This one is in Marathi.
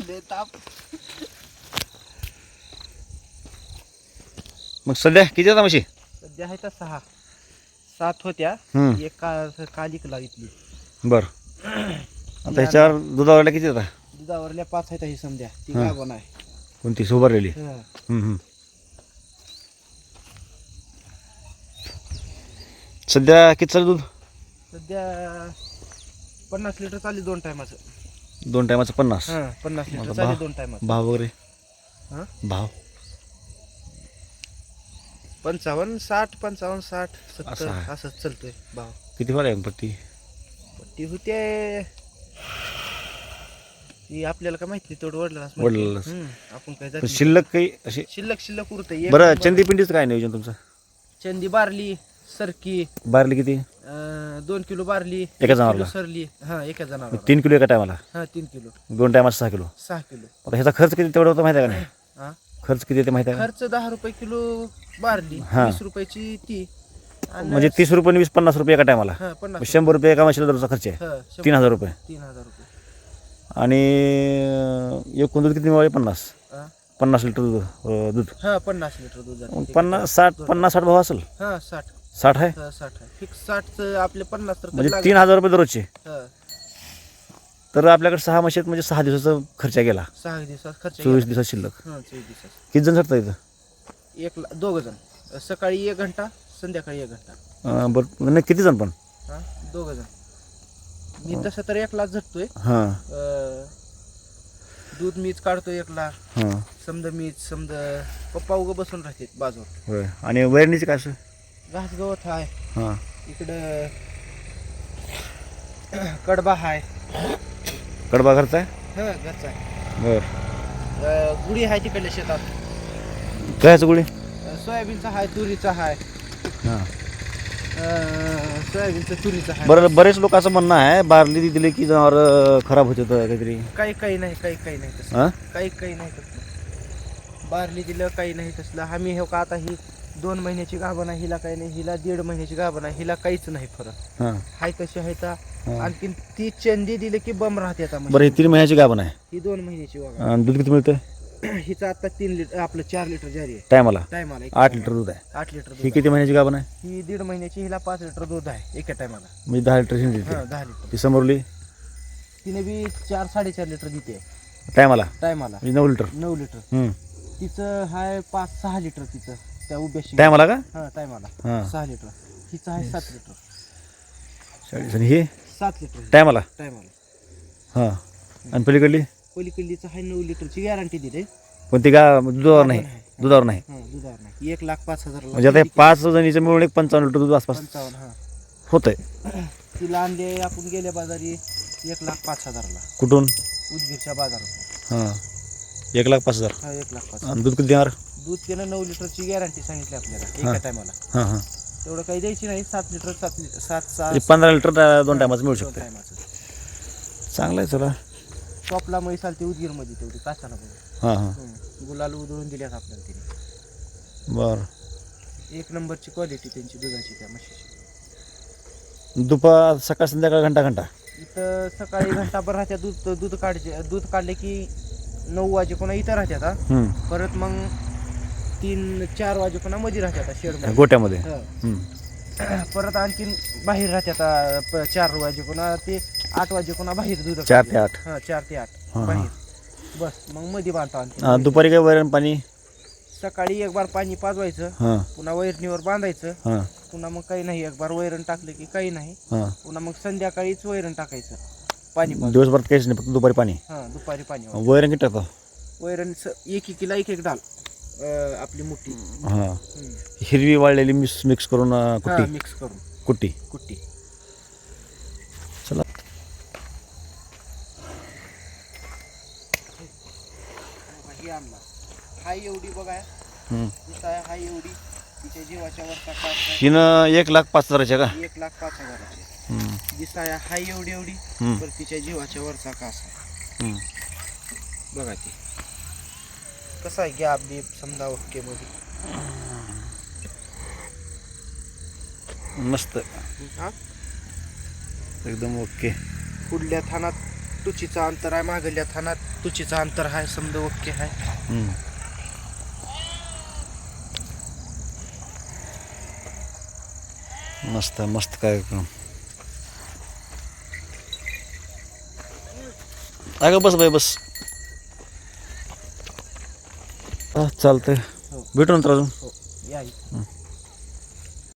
ताप मग सध्या किती आता म्हशी? सध्या आहे त्या सहा. सात होत्या. हम्म. एक का कालिकला इथली बर. आता ह्याच्यावर दुधावरला किती आता? दुधावरल्या पाच आहेत ही समध्या. ती हा. गाभण आहे. कोणती? सुभारलेली हं. हम्म, हम्म. सध्या किती चालू दूध? सध्या पन्नास लिटर चालली दोन टायमाचं दोन टायमाचं पन्नास. हा पन्नास लिटर. चालली दोन भाव वगैरे? हा? भाव? पंचावन्न साठ पंचावन्न साठ असं सत्तर आहे. असंच चालतोय भाव. किती वाला आहे पट्टी? ती होते आपल्याला काय माहिती तेवढं वडलाच वडिलांनाच. आपण काय पण जात नाही. शिल्लक काही अशी शिल्लक शिल्लक उरत बरं चंदी पिंडीचं काय नियोजन तुमचं? चंदी बारली सरकी. बारली किती? अं, दोन किलो बारली एका जनावरला? सरली. हा एका जनावर तीन किलो एका टायमाला? हा तीन किलो. दोन टायमाला सहा किलो? सहा किलो. आता ह्याचा खर्च किती तेवढा होता माहिती आहे का नाही? हा? खर्च किती येते माहिती आहे खर्च दहा रुपये किलो बारली हा. वीस रुपयाची ती. का आणि म्हणजे तीस रुपये आणि वीस पन्नास रुपये एका टायमाला? हा पन्नास शंभर रुपये एका म्हशीला दररोजचा खर्च आहे. हा, शंभर- तीन हजार रुपये. तीन हजार रुपये. आणि अं, एकूण दूध किती मिळाले? पन्नास. हा. पन्नास लिटर दूध अं, दूध. हा पन्नास लिटर दूध जातं. मग पन्नास साठ पन्नास साठ भाव असेल. हा साठ. साठ आहे? हा, साठ आहे. फिक्स साठ आपले पन्नास तर म्हणजे लागेल. तीन हजार रुपये दररोजचे? हा, तर आपल्याकडे सहा म्हशीत म्हणजे सहा दिवसाचा खर्च गेला. सहा दिवसात खर्च चोवीस दिवसात शिल्लक. गेला. हा चोवीस दिवसात किती जण सरता इथं? एक दोघं जण. सकाळी एक घंटा संध्याकाळी एक घंटा. अं, बरं. नाही किती जण पण? हा दोघं जण. मी तसं तर एकलाच झटतोय हां. अं, दूध मीच काढतो एकला हां. समजा मीच समजा पप्पा उगं बसून राहते बाजूवर होय. आणि वैरणीचे काय असं? घास गवत हाय. हां. इकडं कडबा हाय. कडबा घरचा आहे हा घरचा आहे बरं. अं, गुढी आहे तिकडल्या शेतात. कायचं गोळी अं, सोयाबीनचा हाय तुरीचा हाय. हां. अं, सोयाबीनचं तुरीचा हाय. बरं बरेच लोक असं म्हणणं आहे बारली दिली की जनावर खराब होत होतं काहीतरी. काही काही नाही काही काही नाही तसं हां? काही काही नाही तसलं. बारली दिलं काही नाही तसलं. आम्ही हे का आता ही दोन महिन्याची गाभण आहे हिला काही नाही हिला दीड महिन्याची गाभण आहे हिला काहीच नाही फरक. हां. हाय कशी आहे हां. आणखी ती चंदी दिली की बम राहते आता म्हशी. बरं ही तीन महिन्याची गाभण आहे. ही दोन महिन्याची आणि दूध किती मिळतं हिचं आता तीन लिटर आपलं चार लिटर जारी आहे. टायमाला? टायमाला आठ लिटर. दूध आहे. आठ लिटर दूध ही किती महिन्याची गाभण आहे? आहे. ही दीड महिन्याची हिला पाच लिटर दूध आहे एका टायमाला. म्हणजे दहा लिटर हा दहा लिटर. ती समोरली? तिने बी चार साडेचार लिटर देते. टायमाला? टायमाला. म्हणजे नऊ लिटर? नऊ लिटर. हम्म. तिचं हाय पाच सहा लिटर तिचं. त्या उभ्याशी टायमाला का? हा टायमाला. हां. सहा लिटर. हिचं आहे सात लिटर. चाळीस आणि हे? सात लिटर. टायमाला? टायमाला. हां. आणि पलीकडली? पलीकडलीचं आहे नऊ लिटरची गॅरंटी दिली पण ती गा दुधावर नाही? दुधावर नाही. हा दुधावर नाही. एक लाख पाच हजार म्हणजे आता हे पाच जणीचं मिळून एक पंचावन्न लिटर दूध आसपास पंचावन्न हा. होतंय. तिला आणले आपण गेल्या बाजारी एक लाख पाच हजारला. कुठून? उदगीरच्या बाजारात हां. एक लाख पाच हजार. हा एक लाख पाच आणि दूध किती देणार? दूध त्यानं नऊ लिटरची गॅरंटी सांगितली आपल्याला. एका टायमाला हां हां. तेवढं काही द्यायची नाही सात लिटर सात लिटर सात सहा म्हणजे पंधरा लिटर दोन टायमाचं मिळू शकतं. टायमाचं चांगलं आहे चला. टॉपला म्हैस आलती उदगीरमध्ये तेवढी काचाला बघा हां हां. गुलाल उधळून दिल्यात आपल्याला तिने. बरं. एक नंबरची क्वालिटी त्यांची दुधाची त्या म्हशीची. दुपार सकाळ संध्याकाळ घंटा घंटा. इथं सकाळी घंटाभर राहत्या दूध दूध काढचे दूध काढले की नऊ वाजे कोणा इथं हा. हम्म. परत मग तीन चार वाजे कोणा मध्ये राहत्यात शेड गोट्यामध्ये? हम्म. परत आणखीन बाहेर राहत्यात हा, प- चार वाजे कोणा ते आठ वाजे कोणा बाहेर दूध चार ते आठ? हा चार ते आठ. हा, हा. बाहेर. बस मग मध्ये बांधतो आणखी दुपारी काय वैरण पाणी? सकाळी एक बार पाणी पाजवायचं हां. पुन्हा वैरणीवर बांधायचं हां. पुन्हा मग काही नाही एक बार वैरण टाकलं की काही नाही हां. पुन्हा मग संध्याकाळीच वैरण टाकायचं. पाणी. दिवसभरात काहीच नाही फक्त दुपारी पाणी. हा दुपारी पाणी वैरण किती टाकतो? वैरण स- एक एकीला एक एक डाल अं, आपली मुठी. हां. हिरवी वाळलेली मिक्स मिक्स करून अं, कुट्टी. मिक्स करून. कुट्टी. कुट्टी. चला. ही हाय एवढी बघा. हम्म. दिसाय हाय एवढी. तिच्या जीवाच्या वरचा हिनं एक लाख पाच हजाराच्या का? एक लाख पाच हजाराची हम्म. दिसाय हाय एवढी एवढी हम्म. तर तिच्या जीवाच्या वरचा कास आहे. हम्म. बघा ती कसा आहे गॅप बीप समजा ओके मध्ये मस्त. हा? एकदम ओके. पुढल्या थानात तुचीचं अंतर आहे मागल्या थानात तुचीचं अंतर आहे समजा ओके आहे. हम्म. मस्त मस्त कार्यक्रम अगं बस बाई बस. चालतंय. हो. भेटू नंतर अजून? हो या